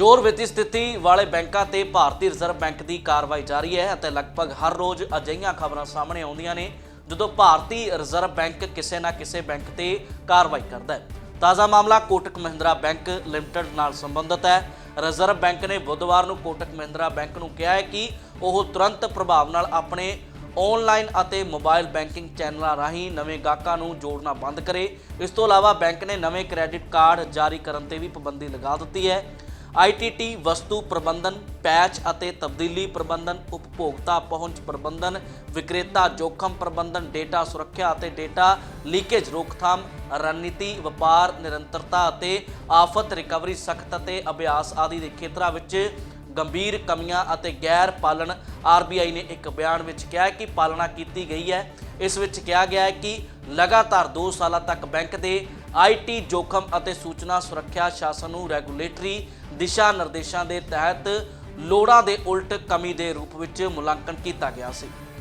ਕਮਜ਼ੋਰ ਵਿੱਤੀ ਸਥਿਤੀ ਵਾਲੇ ਬੈਂਕਾਂ ਤੇ ਭਾਰਤੀ ਰਿਜ਼ਰਵ ਬੈਂਕ ਦੀ ਕਾਰਵਾਈ ਜਾਰੀ ਹੈ ਅਤੇ ਲਗਭਗ ਹਰ ਰੋਜ਼ ਅਜਿਹੀਆਂ ਖਬਰਾਂ ਸਾਹਮਣੇ ਆਉਂਦੀਆਂ ਨੇ ਜਦੋਂ ਭਾਰਤੀ ਰਿਜ਼ਰਵ ਬੈਂਕ ਕਿਸੇ ਨਾ ਕਿਸੇ ਬੈਂਕ ਤੇ ਕਾਰਵਾਈ ਕਰਦਾ ਹੈ। ਤਾਜ਼ਾ ਮਾਮਲਾ ਕੋਟਕ ਮਹਿੰਦਰਾ ਬੈਂਕ ਲਿਮਟਿਡ ਨਾਲ ਸੰਬੰਧਿਤ ਹੈ। ਰਿਜ਼ਰਵ ਬੈਂਕ ਨੇ ਬੁੱਧਵਾਰ ਨੂੰ ਕੋਟਕ ਮਹਿੰਦਰਾ ਬੈਂਕ ਨੂੰ ਕਿਹਾ ਹੈ ਕਿ ਉਹ ਤੁਰੰਤ ਪ੍ਰਭਾਵ ਨਾਲ ਆਪਣੇ ਆਨਲਾਈਨ ਅਤੇ ਮੋਬਾਈਲ ਬੈਂਕਿੰਗ ਚੈਨਲਾਂ ਰਾਹੀਂ ਨਵੇਂ ਗਾਹਕਾਂ ਨੂੰ ਜੋੜਨਾ ਬੰਦ ਕਰੇ। ਇਸ ਤੋਂ ਇਲਾਵਾ ਬੈਂਕ ਨੇ ਨਵੇਂ ਕ੍ਰੈਡਿਟ ਕਾਰਡ ਜਾਰੀ ਕਰਨ ਤੇ ਵੀ ਪਾਬੰਦੀ ਲਗਾ ਦਿੱਤੀ ਹੈ। ITT ਵਸਤੂ ਪ੍ਰਬੰਧਨ, ਪੈਚ ਅਤੇ ਤਬਦੀਲੀ ਪ੍ਰਬੰਧਨ, ਉਪਭੋਗਤਾ ਪਹੁੰਚ ਪ੍ਰਬੰਧਨ, ਵਿਕਰੇਤਾ ਜੋਖਮ ਪ੍ਰਬੰਧਨ, ਡੇਟਾ ਸੁਰੱਖਿਆ ਅਤੇ ਡੇਟਾ ਲੀਕੇਜ ਰੋਕਥਾਮ, ਰਣਨੀਤੀ ਵਪਾਰ, ਨਿਰੰਤਰਤਾ ਅਤੇ ਆਫਤ ਰਿਕਵਰੀ ਸਖਤ ਅਤੇ ਅਭਿਆਸ ਆਦਿ ਦੇ ਖੇਤਰਾਂ ਵਿੱਚ ਗੰਭੀਰ ਕਮੀਆਂ ਅਤੇ ਗੈਰ ਪਾਲਣ ਆਰਬੀਆਈ ਨੇ ਇੱਕ ਬਿਆਨ ਵਿੱਚ ਕਿਹਾ ਕਿ ਪਾਲਣਾ ਕੀਤੀ ਗਈ ਹੈ। ਇਸ ਵਿੱਚ ਕਿਹਾ ਗਿਆ ਹੈ ਕਿ ਲਗਾਤਾਰ 2 ਸਾਲਾਂ ਤੱਕ ਬੈਂਕ ਦੇ ਆਈਟੀ ਜੋਖਮ ਅਤੇ ਸੂਚਨਾ ਸੁਰੱਖਿਆ ਸ਼ਾਸਨ ਨੂੰ ਰੈਗੂਲੇਟਰੀ ਦਿਸ਼ਾ ਨਿਰਦੇਸ਼ਾਂ ਦੇ ਤਹਿਤ ਲੋੜਾਂ ਦੇ ਉਲਟ ਕਮੀ ਦੇ ਰੂਪ ਵਿੱਚ ਮੁਲਾਂਕਣ ਕੀਤਾ ਗਿਆ ਸੀ।